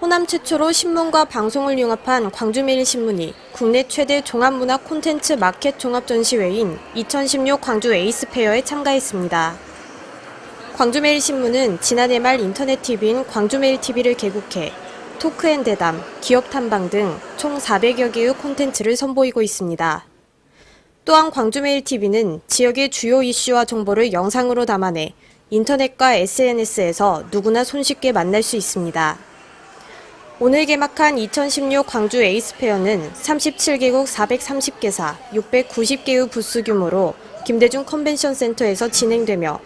호남 최초로 신문과 방송을 융합한 광주매일신문이 국내 최대 종합문화 콘텐츠 마켓 종합전시회인 2016 광주 에이스페어에 참가했습니다. 광주매일신문은 지난해 말 인터넷 TV인 광주매일TV를 개국해 토크앤대담, 기업탐방 등 총 400여 개의 콘텐츠를 선보이고 있습니다. 또한 광주매일TV는 지역의 주요 이슈와 정보를 영상으로 담아내 인터넷과 SNS에서 누구나 손쉽게 만날 수 있습니다. 오늘 개막한 2016 광주 에이스페어는 37개국 430개사 690개의 부스 규모로 김대중 컨벤션 센터에서 진행되며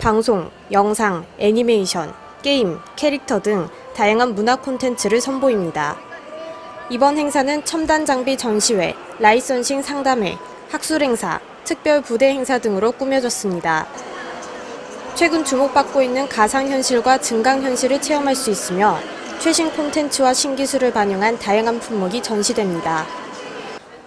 방송, 영상, 애니메이션, 게임, 캐릭터 등 다양한 문화 콘텐츠를 선보입니다. 이번 행사는 첨단 장비 전시회, 라이선싱 상담회, 학술 행사, 특별 부대 행사 등으로 꾸며졌습니다. 최근 주목받고 있는 가상현실과 증강현실을 체험할 수 있으며 최신 콘텐츠와 신기술을 반영한 다양한 품목이 전시됩니다.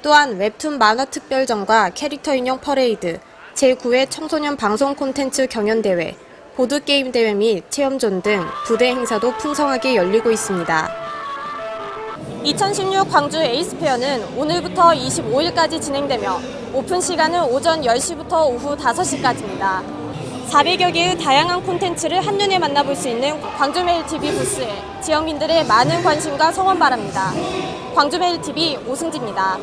또한 웹툰 만화 특별전과 캐릭터 인형 퍼레이드, 제9회 청소년 방송 콘텐츠 경연대회, 보드게임 대회 및 체험존 등 부대 행사도 풍성하게 열리고 있습니다. 2016 광주 에이스페어는 오늘부터 25일까지 진행되며 오픈 시간은 오전 10시부터 오후 5시까지입니다. 400여 개의 다양한 콘텐츠를 한눈에 만나볼 수 있는 광주메일TV 부스에 지역민들의 많은 관심과 성원 바랍니다. 광주메일TV 오승지입니다.